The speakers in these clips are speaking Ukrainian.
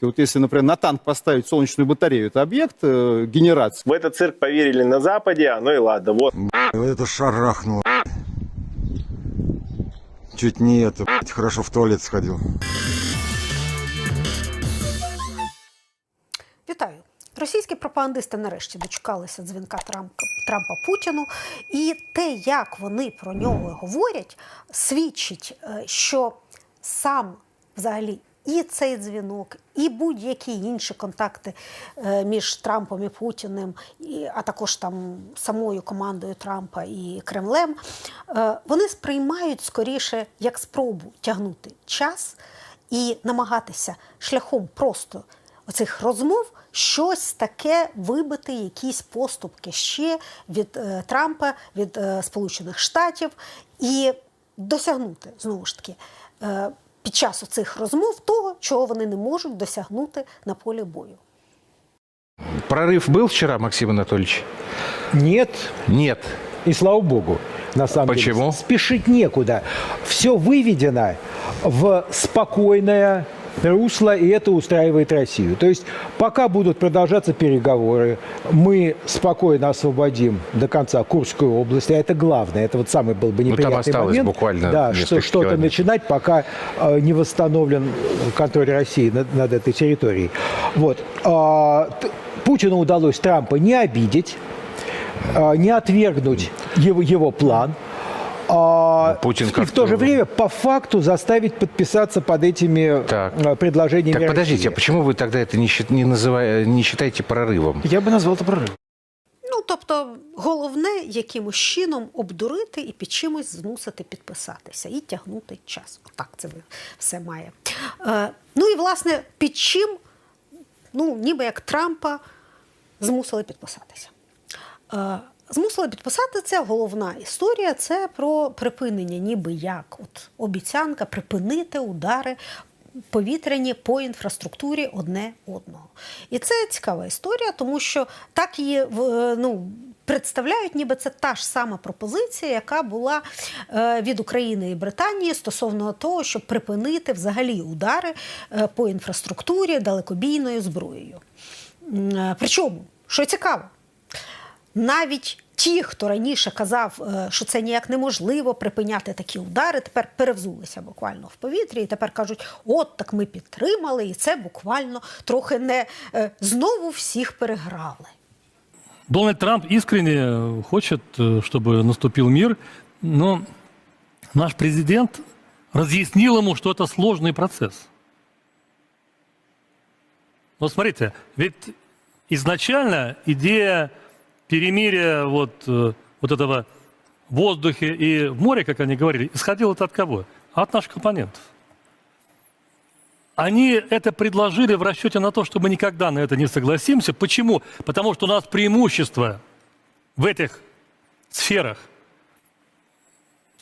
все-таки, вот если, например, на танк поставить солнечную батарею, это объект э, генерации. В этот цирк поверили на Западе, ну и ладно. Вот Вот это шарахнуло. Чуть не это, блядь, хорошо в туалет сходил. Вітаю. Російські пропагандисти нарешті дочекалися дзвінка Трампа, Трампа Путіну, і те, як вони про нього говорять, свідчить, е, що сам взагалі і цей дзвінок, і будь-які інші контакти е, між Трампом і Путіним, а також там самою командою Трампа і Кремлем, е, вони сприймають скоріше як спробу тягнути час і намагатися шляхом просто оцих розмов щось таке вибити, якісь поступки ще від е, Трампа, від Сполучених Штатів, і досягнути знову ж таки під час цих розмов того, чого вони не можуть досягнути на полі бою. Прорыв был вчера, Максим Анатольевич? Нет, Нет. и слава богу, на самом Почему? деле. Спешить некуда. Все выведено в спокойное русло, и это устраивает Россию. То есть пока будут продолжаться переговоры, мы спокойно освободим до конца Курскую область, а это главное, это вот самый был бы Ну, там неприятный осталось момент. буквально да, что, что-то начинать, пока э, не восстановлен контроль России над, над этой территорией. Вот. А, Путину удалось Трампа не обидеть, а, не отвергнуть его, его план. а, Путин и в как-то- то же время по факту заставить подписаться под этими Так. а, предложениями Так подождите, России. а почему вы тогда это не, счит- не, называя, не считаете прорывом? Я бы назвал это прорывом. Ну, тобто, головне якимось чином обдурити і під чимось змусити підписатися і тягнути час. Отак це все має. Е, ну і власне під чим, ну, ніби як Трампа змусили підписатися. Е, Змусили підписати це головна історія. Це про припинення, ніби як от обіцянка припинити удари повітряні по інфраструктурі одне одного. І це цікава історія, тому що так її в- ну, представляють, ніби це та ж сама пропозиція, яка була е, від України і Британії стосовно того, щоб припинити взагалі удари е, по інфраструктурі далекобійною зброєю. Е, Причому, що цікаво, навіть ті, хто раніше казав, е, що це ніяк неможливо припиняти такі удари, тепер перевзулися буквально в повітрі, і тепер кажуть: от так ми підтримали, і це буквально трохи не е, знову всіх переграли. Дональд Трамп искренне хочет, э, чтобы наступил мир, но наш президент разъяснил ему, что это сложный процесс. Вот смотрите, ведь изначально идея перемирия вот, э, вот этого в воздухе и в море, как они говорили, исходила от кого? От наших оппонентов. Они это предложили в расчете на то, что мы никогда на это не согласимся. Почему? Потому что у нас преимущество в этих сферах.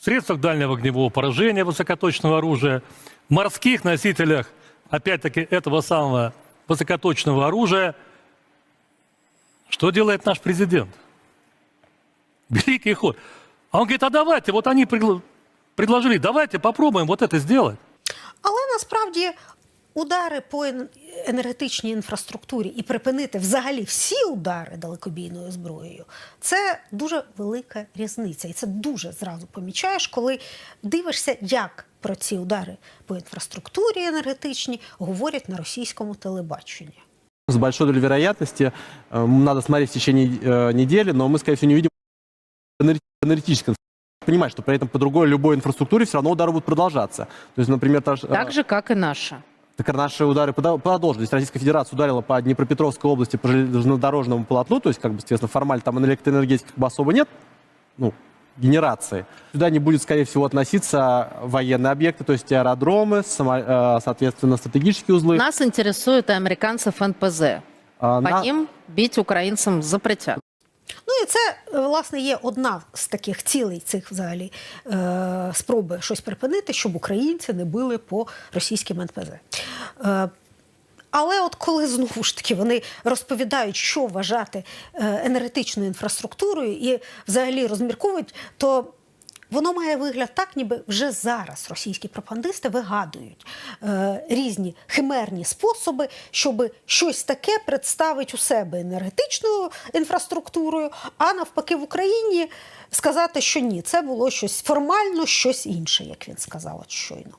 В средствах дальнего огневого поражения высокоточного оружия, морских носителях, опять-таки, этого самого высокоточного оружия. Что делает наш президент? Великий ход. А он говорит, а давайте, вот они предл- предложили, давайте попробуем вот это сделать. Але насправді удари по енергетичній інфраструктурі і припинити взагалі всі удари далекобійною зброєю це дуже велика різниця. І це дуже зразу помічаєш, коли дивишся, як про ці удари по інфраструктурі енергетичній говорять на російському телебаченні. С большой долей вероятности э, надо смотреть в течение э, недели, но мы, скорее всего, не увидим инфраструктуры. Понимать, что при этом по другой любой инфраструктуре все равно удары будут продолжаться. То есть, например, та э, Так же, как и наша. так наши удары продолжились. Российская Федерация ударила по Днепропетровской области по железнодорожному полотну, то есть, как бы, естественно, формально там электроэнергетики как бы особо нет, ну, генерации. Сюда не будет, скорее всего, относиться военные объекты, то есть аэродромы, само- э, соответственно, стратегические узлы. Нас интересует и американцев НПЗ. А, По на- ним бить украинцам запретят. Ну і це е, власне є одна з таких цілей цих взагалі е, спроби щось припинити, щоб українці не били по російським НПЗ. але от коли знову ж таки вони розповідають, що вважати е, енергетичною інфраструктурою, і взагалі розмірковують, то воно має вигляд так, ніби вже зараз російські пропагандисти вигадують е, різні химерні способи, щоб щось таке представити у себе енергетичною інфраструктурою, а навпаки в Україні сказати, що ні, це було щось формально, щось інше, як він сказав от щойно.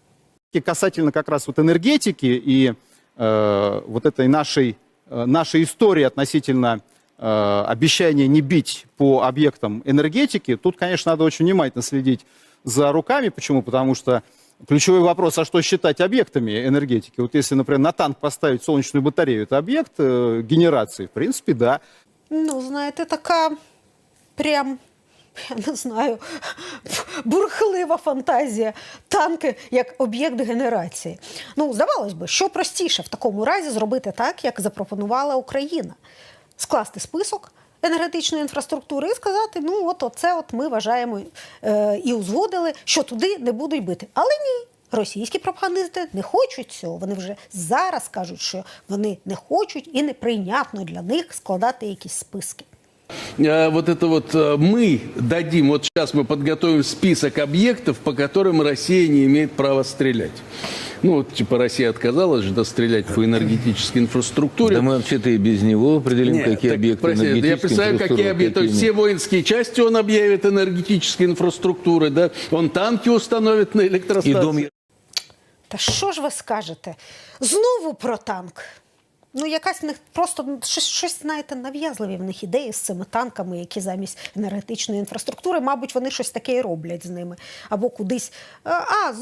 Касательно как раз вот энергетики и э, вот этой нашей, э, нашей истории относительно э, обещания не бить по объектам энергетики, тут, конечно, надо очень внимательно следить за руками. Почему? Потому что ключевой вопрос, а что считать объектами энергетики? Вот если, например, на танк поставить солнечную батарею, это объект э, генерации? В принципе, да. Ну, знаєте, така прям. Я не знаю, бурхлива фантазія. Танки як об'єкт генерації. Ну, здавалось би, що простіше в такому разі зробити так, як запропонувала Україна: скласти список енергетичної інфраструктури і сказати: ну, от оце от ми вважаємо е, і узгодили, що туди не будуть бити. Але ні. Російські пропагандисти не хочуть цього. Вони вже зараз кажуть, що вони не хочуть і неприйнятно для них складати якісь списки. Э, вот это вот э, мы дадим, вот сейчас мы подготовим список объектов, по которым Россия не имеет права стрелять. Ну, вот, типа, Россия отказалась же да, стрелять по энергетической инфраструктуре. Да мы вообще-то и без него определим, Нет, какие так, объекты простите, Я энергетической представляю, какие инфраструктуры, объекты. То есть какие все воинские части он объявит энергетической инфраструктурой, да? Он танки установит на нет. И электростанции. дом Та що ж ви скажете? Знову про танк. Ну, якась в них просто ну, щось, щось, знаєте, нав'язливі в них ідеї з цими танками, які замість енергетичної інфраструктури, мабуть, вони щось таке і роблять з ними. Або кудись. А,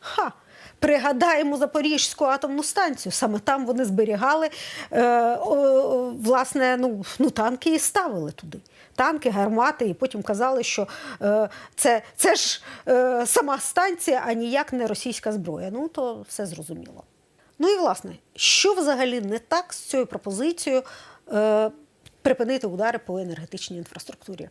ха. Пригадаємо Запорізьку атомну станцію. Саме там вони зберігали е, власне ну, ну, танки і ставили туди. Танки, гармати, і потім казали, що е, це, це ж е, сама станція, а ніяк не російська зброя. Ну то все зрозуміло. Ну і власне, що взагалі не так з цією пропозицією е, припинити удари по енергетичній інфраструктурі?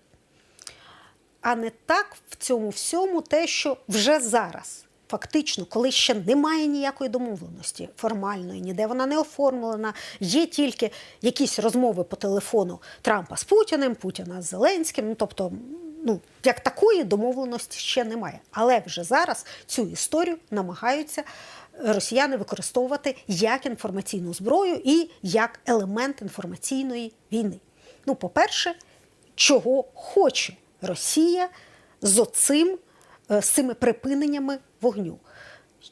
А не так в цьому всьому те, що вже зараз, фактично, коли ще немає ніякої домовленості формальної, ніде вона не оформлена, є тільки якісь розмови по телефону Трампа з Путіним, Путіна з Зеленським. Ну, тобто, ну, як такої домовленості ще немає. Але вже зараз цю історію намагаються росіяни використовувати як інформаційну зброю і як елемент інформаційної війни. Ну, по-перше, чого хоче Росія з оцим, е, з цими припиненнями вогню.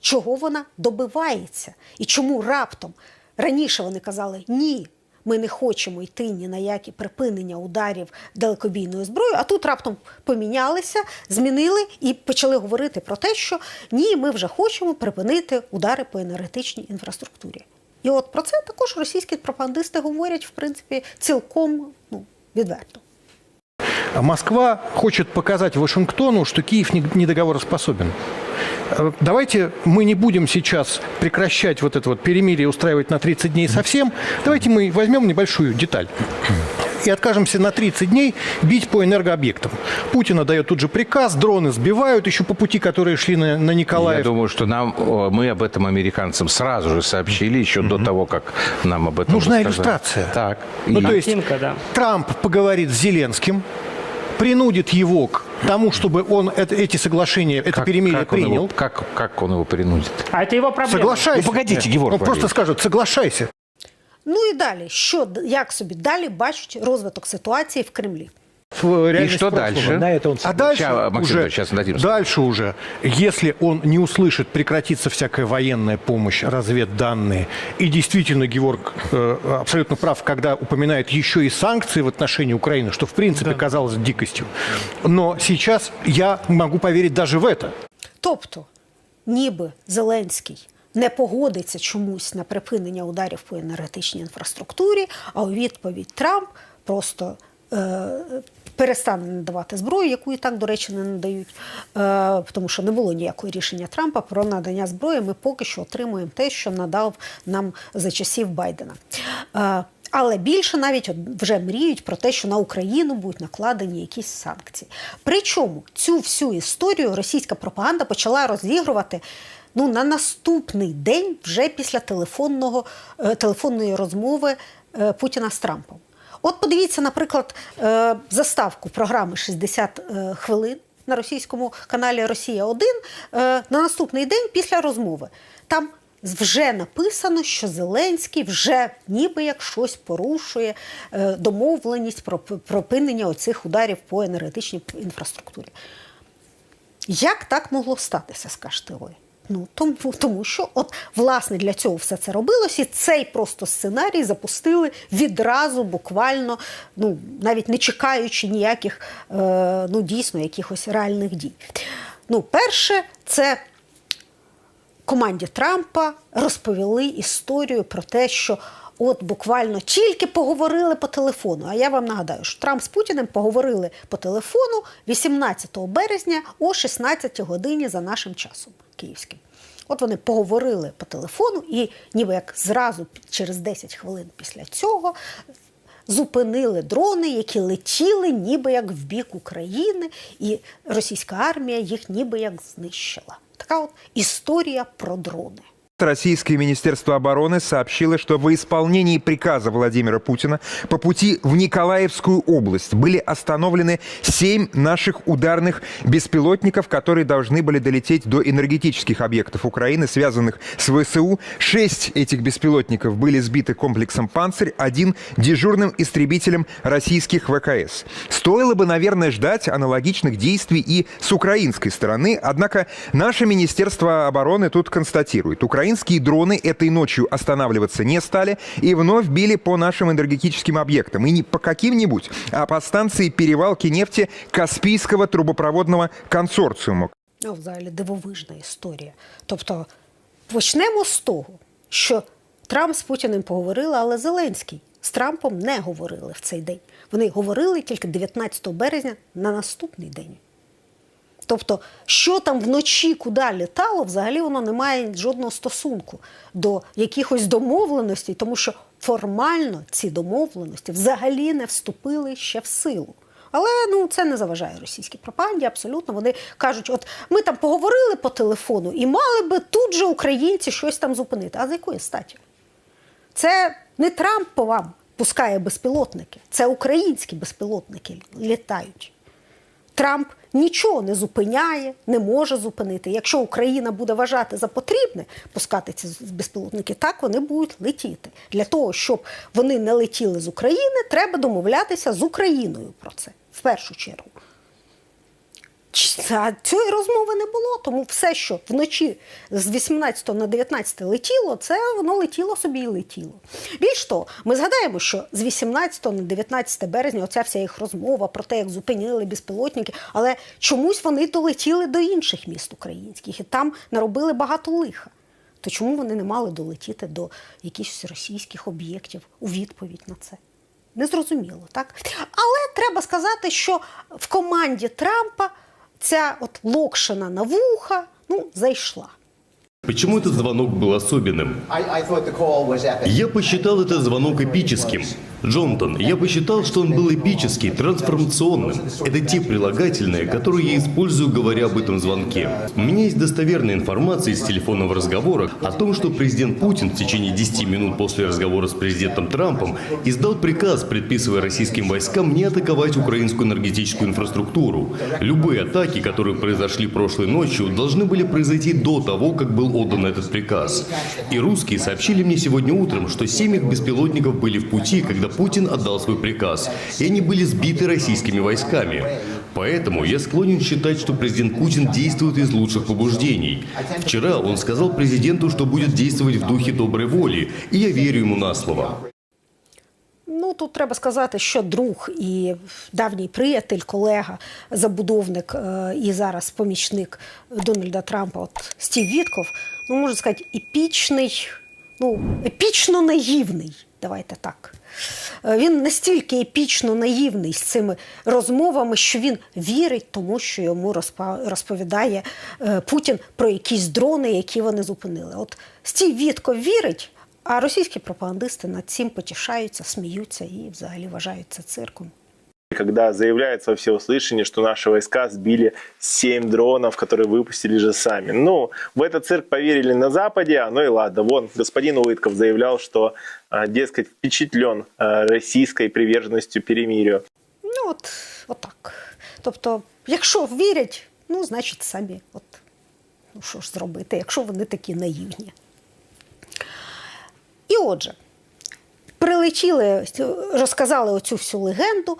Чого вона добивається? І чому раптом раніше вони казали ні, ми не хочемо йти ні на які припинення ударів далекобійною зброєю, а тут раптом помінялися, змінили і почали говорити про те, що ні, ми вже хочемо припинити удари по енергетичній інфраструктурі. І от про це також російські пропагандисти говорять, в принципі, цілком ну, відверто. А Москва хочет показать Вашингтону, что Киев не- недоговороспособен. Э, Давайте мы не будем сейчас прекращать вот это вот перемирие устраивать на 30 дней совсем. Давайте мы возьмем небольшую деталь и откажемся на 30 дней бить по энергообъектам. Путин отдает тут же приказ, дроны сбивают еще по пути, которые шли на, на Я Николаев. думаю, что нам, мы об этом американцам сразу же сообщили, еще до того, как нам об этом Нужна рассказали. иллюстрация. Так. Ну, И- то есть Трамп поговорит с Зеленским, принудит его к тому, чтобы он это- эти соглашения, это как- перемирие как он его- принял. как, как он его принудит? А это его проблема. Соглашайся. Ну, погодите, Георгий Он просто Валерьевич. скажет, соглашайся. Ну і далі, що д- як собі далі бачать розвиток ситуації в Кремлі? В реальность что прошлого. дальше? На это он А дальше Ща, Максим уже, Ильич, сейчас дадим слово. дальше уже, если он не услышит, прекратится всякая военная помощь, разведданные, и действительно Георг э, абсолютно прав, когда упоминает еще и санкции в отношении Украины, что в принципе казалось дикостью. Но сейчас я могу поверить даже в это. Тобто, ніби Зеленський не погодиться чомусь на припинення ударів по енергетичній інфраструктурі, а у відповідь Трамп просто е, перестане надавати зброю, яку і так, до речі, не надають, е, тому що не було ніякого рішення Трампа про надання зброї. Ми поки що отримуємо те, що надав нам за часів Байдена. Е, але більше навіть вже мріють про те, що на Україну будуть накладені якісь санкції. Причому цю всю історію російська пропаганда почала розігрувати ну, на наступний день, вже після телефонного, е, телефонної розмови Путіна з Трампом. От подивіться, наприклад, е, заставку програми «60 е, хвилин на російському каналі Росія 1 е, на наступний день після розмови. Там вже написано, що Зеленський вже ніби як щось порушує домовленість про припинення оцих ударів по енергетичній інфраструктурі. Як так могло статися, скажете ви? Ну тому, тому що от власне для цього все це робилось, і цей просто сценарій запустили відразу, буквально, ну навіть не чекаючи ніяких е, ну дійсно якихось реальних дій. Ну, перше, це команді Трампа розповіли історію про те, що от буквально тільки поговорили по телефону. А я вам нагадаю, що Трамп з Путіним поговорили по телефону 18 березня о 16 годині за нашим часом київським. От вони поговорили по телефону, і ніби як зразу через 10 хвилин після цього зупинили дрони, які летіли ніби як в бік України, і російська армія їх ніби як знищила. Така от історія про дрони. Российское Министерство обороны сообщило, что во исполнении приказа Владимира Путина по пути в Николаевскую область были остановлены семь наших ударных беспилотников, которые должны были долететь до энергетических объектов Украины, связанных с ВСУ. Шесть этих беспилотников были сбиты комплексом «Панцирь», один дежурным истребителем российских ВКС. Стоило бы, наверное, ждать аналогичных действий и с украинской стороны, однако наше Министерство обороны тут констатирует, украинские дроны этой ночью останавливаться не стали и вновь били по нашим энергетическим объектам. И не по каким-нибудь, а по станции перевалки нефти Каспийского трубопроводного консорциума. Ну, взагалі дивовижна історія. Тобто почнемо з того, що Трамп з Путіним поговорили, але Зеленський з Трампом не говорили в цей день. Вони говорили тільки 19 березня на наступний день. Тобто, що там вночі куди літало, взагалі воно не має жодного стосунку до якихось домовленостей, тому що формально ці домовленості взагалі не вступили ще в силу. Але ну це не заважає російській пропаганді. Абсолютно вони кажуть, от ми там поговорили по телефону і мали би тут же українці щось там зупинити. А з якої статі? Це не Трамп по вам пускає безпілотники, це українські безпілотники літають. Трамп нічого не зупиняє, не може зупинити. Якщо Україна буде вважати за потрібне пускати ці безпілотники, так вони будуть летіти. Для того, щоб вони не летіли з України, треба домовлятися з Україною про це в першу чергу. Цієї розмови не було, тому все, що вночі з 18 на 19 летіло, це воно летіло собі і летіло. Більш того, ми згадаємо, що з 18 на 19 березня оця вся їх розмова про те, як зупинили безпілотники, але чомусь вони долетіли до інших міст українських і там наробили багато лиха. То чому вони не мали долетіти до якихось російських об'єктів у відповідь на це? Незрозуміло, так? Але треба сказати, що в команді Трампа ця от локшина на вуха ну, зайшла. Почему этот звонок был особенным? Я посчитал этот звонок эпическим. Джонтон, я посчитал, что он был эпический, трансформационным. Это те прилагательные, которые я использую, говоря об этом звонке. У меня есть достоверная информация из телефонного разговора о том, что президент Путин в течение 10 минут после разговора с президентом Трампом издал приказ, предписывая российским войскам не атаковать украинскую энергетическую инфраструктуру. Любые атаки, которые произошли прошлой ночью, должны были произойти до того, как был отдан этот приказ. И русские сообщили мне сегодня утром, что семь их беспилотников были в пути, когда Путин отдал свой приказ, и они были сбиты российскими войсками. Поэтому я склонен считать, что президент Путин действует из лучших побуждений. Вчера он сказал президенту, что будет действовать в духе доброй воли, и я верю ему на слово. Ну, тут треба сказати, що друг і давній приятель, колега, забудовник е, і зараз помічник Дональда Трампа, от Стів Вітков, ну, можна сказати, епічний, ну, епічно наївний. Давайте так. Е, Він настільки епічно наївний з цими розмовами, що він вірить тому, що йому розповідає е, Путін про якісь дрони, які вони зупинили. От Стій Вітко вірить, а російські пропагандисти над цим потішаються, сміються і взагалі вважають це цирком. Когда заявляется во всеуслышание, что наши войска сбили 7 дронов, которые выпустили же сами. Ну, в этот цирк поверили на Западе, а ну и ладно. Вон, господин Улытков заявлял, что, а, дескать, впечатлен а, российской приверженностью перемирию. Ну, от, от так. Тобто, якщо вірять, ну, значить, самі. От, ну що ж зробити, якщо вони такі наївні. І отже, прилетіли, розказали оцю всю легенду,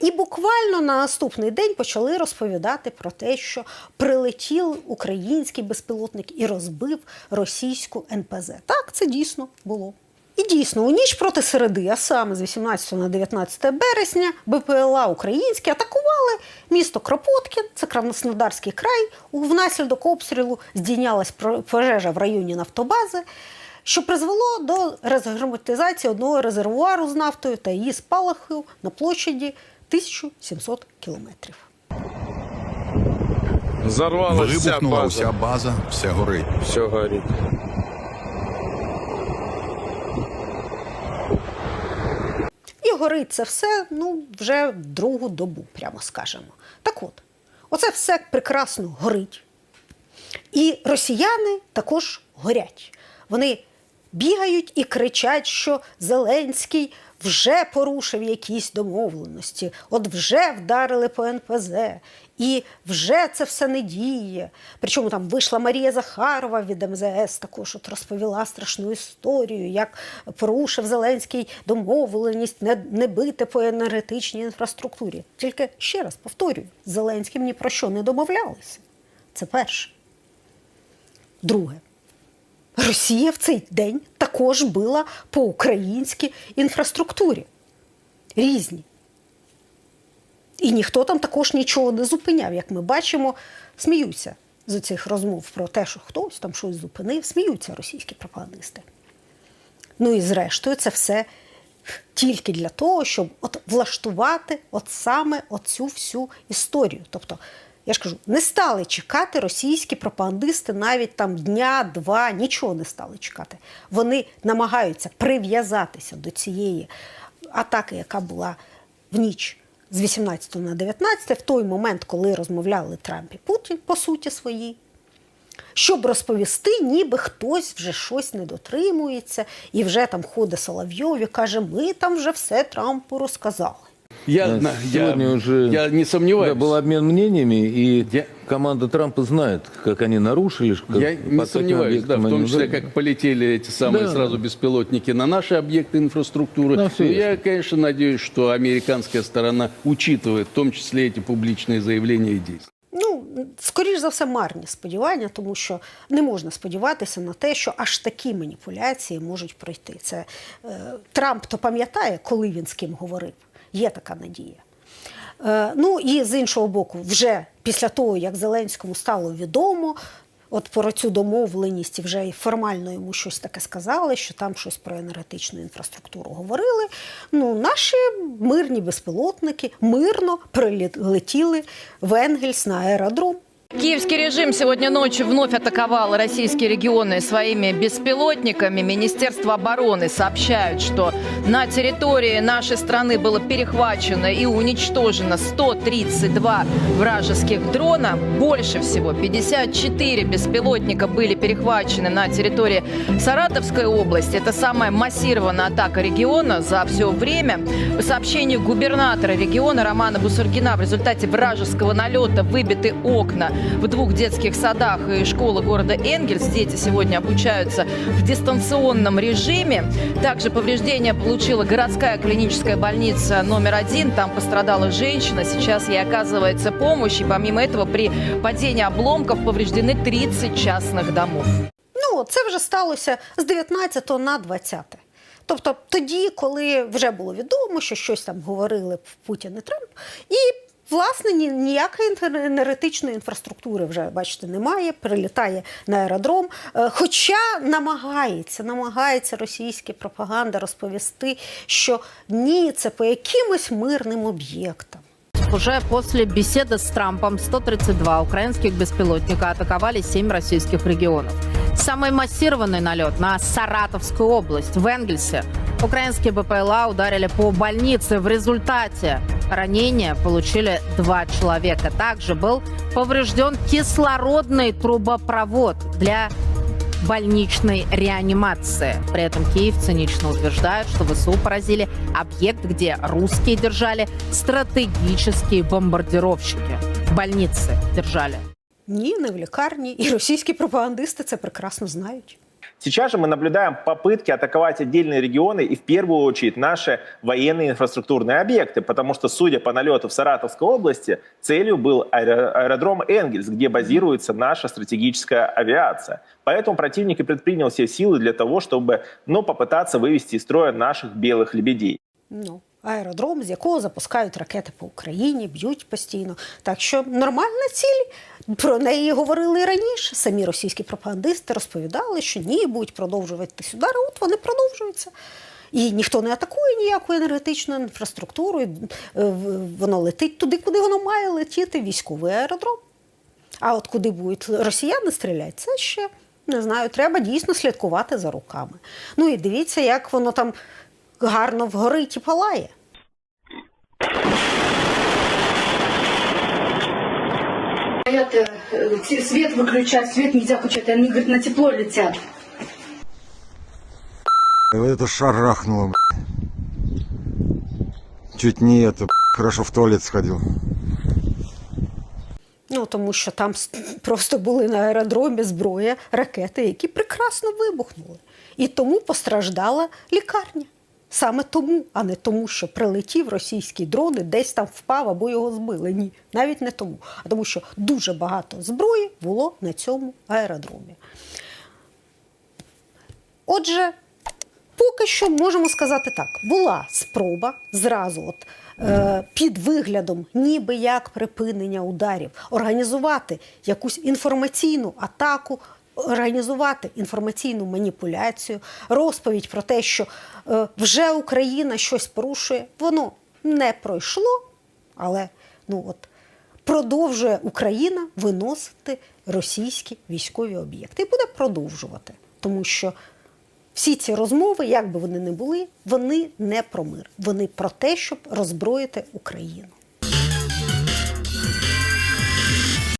І буквально на наступний день почали розповідати про те, що прилетів український безпілотник і розбив російську НПЗ. Так, це дійсно було. І дійсно, у ніч проти середи, а саме з 18 на 19 березня, БПЛА українські атакували місто Кропоткін, це Краснодарський край. Внаслідок обстрілу здійнялась пожежа в районі Нафтобази, що призвело до розгерметизації одного резервуару з нафтою та її спалаху на площаді 1700 кілометрів. Взорвалась Вибухнула вся база, все горить. Все горить. І горить це все ну, вже другу добу, прямо скажемо. Так от, оце все прекрасно горить. І росіяни також горять. Вони бігають і кричать, що Зеленський вже порушив якісь домовленості, от вже вдарили по НПЗ, і вже це все не діє. Причому там вийшла Марія Захарова від МЗС, також от розповіла страшну історію, як порушив Зеленський домовленість не, не бити по енергетичній інфраструктурі. Тільки ще раз повторюю, Зеленським ні про що не домовлялися. Це перше. Друге. Росія в цей день також била по українській інфраструктурі. Різні. І ніхто там також нічого не зупиняв. Як ми бачимо, сміються з цих розмов про те, що хтось там щось зупинив, сміються російські пропагандисти. Ну і зрештою, це все тільки для того, щоб от влаштувати от саме оцю всю історію. Тобто, я ж кажу, не стали чекати російські пропагандисти навіть там дня, два, нічого не стали чекати. Вони намагаються прив'язатися до цієї атаки, яка була в ніч з 18 на 19, в той момент, коли розмовляли Трамп і Путін, по суті своїй, щоб розповісти, ніби хтось вже щось не дотримується, і вже там ходить Соловйов і каже, ми там вже все Трампу розказали. Я, Да, я, Сегодня уже я не сомневаюсь. да, был обмен мнениями, и Я- команда Трампа знает, как они нарушили. Как, Я по не каким сомневаюсь, да, объектам в они том числе, ударили. как полетели эти самые Да. сразу беспилотники на наши объекты инфраструктуры. Да, всё Но ясно. я, конечно, надеюсь, что американская сторона учитывает в том числе эти публичные заявления и действия. Ну, скоріш за все, марні сподівання, тому що не можна сподіватися на те, що аж такі маніпуляції можуть пройти. Це е, Трамп то пам'ятає, коли він з ким говорив. Є така надія. Е, ну і з іншого боку, вже після того, як Зеленському стало відомо, от про цю домовленість вже і формально йому щось таке сказали, що там щось про енергетичну інфраструктуру говорили. Ну, наші мирні безпілотники мирно прилетіли в Енгельс на аеродром. Киевский режим сегодня ночью вновь атаковал российские регионы своими беспилотниками. Министерство обороны сообщают, что на территории нашей страны было перехвачено и уничтожено 132 вражеских дрона. Больше всего 54 беспилотника были перехвачены на территории Саратовской области. Это самая массированная атака региона за все время. По сообщению губернатора региона Романа Бусургина, в результате вражеского налета выбиты окна в двух детских садах и школы города Энгельс. Дети сегодня обучаются в дистанционном режиме. Также повреждения получила городская клиническая больница номер один. Там пострадала женщина. Сейчас ей оказывается помощь. И помимо этого при падении обломков повреждены 30 частных домов. Ну, це вже сталося з 19 на 20. Тобто тоді, коли вже було відомо, що щось там говорили Путін і Трамп, і власне ні- ніякої інтер- енергетичної інфраструктури вже бачите немає, прилітає на аеродром. Е, Хоча намагається, намагається російська пропаганда розповісти, що ні, це по якимось мирним об'єктам. Уже после беседы с Трампом 132 украинских беспилотника атаковали 7 российских регионов. Самый массированный налет на Саратовскую область, в Энгельсе. Украинские БПЛА ударили по больнице. В результате ранения получили два человека. Также был поврежден кислородный трубопровод для больничной реанимации. При этом Киев цинично утверждает, что ВСУ поразили объект, где русские держали стратегические бомбардировщики. больницы держали. Ні, не в лікарні. І російські пропагандисти це прекрасно знають. Сейчас же мы наблюдаем попытки атаковать отдельные регионы и в первую очередь наши военные инфраструктурные объекты, потому что, судя по налету в Саратовской области, целью был аэро- аэродром Энгельс, где базируется наша стратегическая авиация. Поэтому противник и предпринял все силы для того, чтобы ну, попытаться вывести из строя наших белых лебедей. Ну, аеродром, з якого запускають ракети по Україні, б'ють постійно. Так що нормальна ціль. Про неї говорили раніше. Самі російські пропагандисти розповідали, що ні, будуть продовжуватись удари. От вони продовжуються. І ніхто не атакує ніяку енергетичну інфраструктуру. е, Воно летить туди, куди воно має летіти, військовий аеродром. А от куди будуть росіяни стріляти, це ще не знаю. Треба дійсно слідкувати за руками. Ну і дивіться, як воно там гарно вгорить і палає. Это, э, те- свет выключать, свет нельзя включать, они, говорит, на тепло летят. Это шарахнуло, б***ь. Чуть не это, б***ь, хорошо в туалет сходил. Ну тому що там с- просто були на аеродромі зброя, ракети, які прекрасно вибухнули. І тому постраждала лікарня. Саме тому, а не тому, що прилетів російський дрон і десь там впав або його збили. Ні, навіть не тому, а тому, що дуже багато зброї було на цьому аеродромі. Отже, поки що можемо сказати так: була спроба зразу, от е, під виглядом, ніби як припинення ударів, організувати якусь інформаційну атаку. Організувати інформаційну маніпуляцію, розповідь про те, що е, вже Україна щось порушує, воно не пройшло, але ну от продовжує Україна виносити російські військові об'єкти. І буде продовжувати, тому що всі ці розмови, як би вони не були, вони не про мир, вони про те, щоб роззброїти Україну.